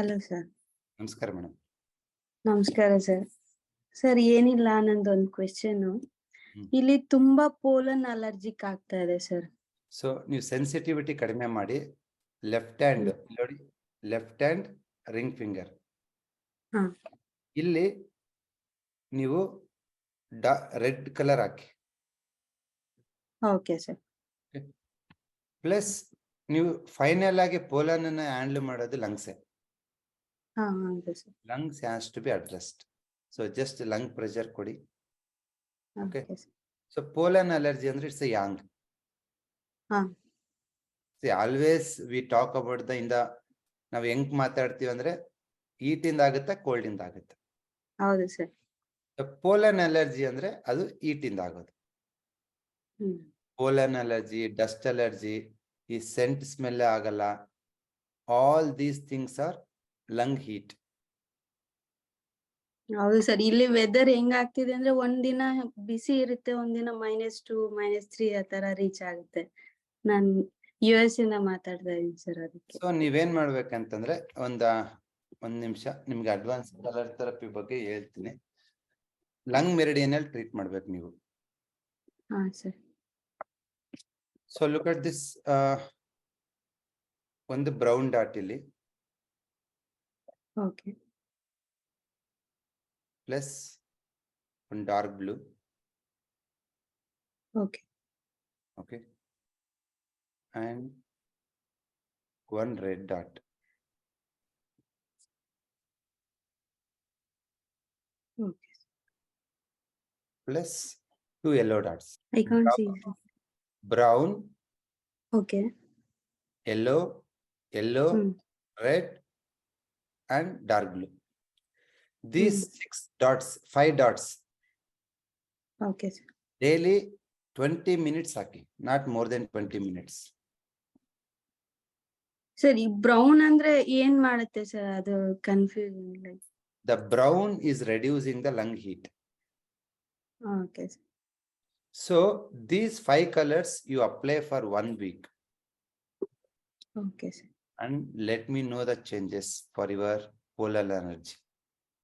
Hello sir ನಮಸ್ಕಾರ madam. ನಮಸ್ಕಾರ sir sir ಏನಿಲ್ಲ ನಂದೊಂದು ಕ್ವೆಶನ್. ಇಲ್ಲಿ ತುಂಬಾ ಪೋಲನ್ ಅಲರ್ಜಿಕ್ ಆಗ್ತಾ ಇದೆ ಸರ್ ಸೊ ನೀವು ಸೆನ್ಸಿಟಿವಿಟಿ ಕಡಿಮೆ ಮಾಡಿ ಲೆಫ್ಟ್ ಹ್ಯಾಂಡ್ ನೋಡಿ ಲೆಫ್ಟ್ ಹ್ಯಾಂಡ್ ರಿಂಗ್ ಫಿಂಗರ್ ಹಾ. ಇಲ್ಲಿ ನೀವು ರೆಡ್ ಕಲರ್ ಹಾಕಿ. ಓಕೆ ಸರ್ ಪ್ಲಸ್ ನೀವು ಫೈನಲ್ ಆಗಿ ಪೋಲನ್ ಅನ್ನ ಹ್ಯಾಂಡಲ್ ಮಾಡೋದು ಲಂಗ್ಸೆ. ಹಾ ಹೌದು sir. Lungs has to be addressed so just lung pressure ಕೊಡಿ. Okay. Sir so pollen allergy ಅಂದ್ರೆ it's a yang always we talk about the ಇಂದ ನಾವು ಹೆಂಗ್ ಮಾತಾಡ್ತೀವಿ ಅಂದ್ರೆ ಹೀಟ್ ಇಂದ ಆಗುತ್ತೆ ಕೋಲ್ಡ್ ಇಂದ ಆಗುತ್ತೆ. ಹೌದು ಸರ್. ಪೋಲನ್ ಅಲರ್ಜಿ ಅಂದ್ರೆ ಅದು ಹೀಟ್ ಇಂದ ಆಗೋದು. ಹ್ಮ್. ಪೋಲನ್ ಅಲರ್ಜಿ ಡಸ್ಟ್ ಅಲರ್ಜಿ ಈ ಸೆಂಟ್ ಸ್ಮೆಲ್ ಆಗಲ್ಲ. All these things are lung heat ಹೌದು ಸರ್. ಇಲ್ಲಿ ವೆದರ್ ಹೆಂಗ್ ಆಗ್ತಿದೆ ಅಂದ್ರೆ ಒಂದಿನ ಬಿಸಿ ಇರುತ್ತೆ ಒಂದಿನ ಮೈನಸ್ ಟು ಮೈನಸ್ ತ್ರೀ ಆ ತರ ರೀಚ್ ಆಗುತ್ತೆ. ನಾನ್ ಯು ಎಸ್ ಇಂದ ಮಾತಾಡ್ತಾ ಇದೀನಿ ಸರ್ ಅದಕ್ಕೆ. ಸೊ ನೀವೇನ್ ಮಾಡ್ಬೇಕಂತಂದ್ರೆ ಒಂದ ಒಂದ್ ನಿಮಿಷ ನಿಮ್ಗೆ ಅಡ್ವಾನ್ಸ್ ಕಲರ್ ಥೆರಪಿ ಬಗ್ಗೆ ಹೇಳ್ತೀನಿ. ಲಂಗ್ ಮೆರಿಡಿಯನಲ್ ಟ್ರೀಟ್ ಮಾಡ್ಬೇಕು ನೀವು. ಹಾ sir. So look at this ಒಂದು ಬ್ರೌನ್ ಡಾಟ್ ಇಲ್ಲಿ. Okay. plus one dark blue. Okay. Okay. And one red dot. Okay. Plus two yellow dots. I can't see. Brown, Okay. yellow, yellow, Hmm. red, and dark blue these Hmm. six dots five dots okay sir daily 20 minutes haki not more than 20 minutes sir ಈ brown ಅಂದ್ರೆ ಏನ್ ಮಾಡುತ್ತೆ sir ಅದು confusion like the brown is reducing the lung heat okay sir so these five colors you apply for one week okay sir and let me know the changes for your polar energy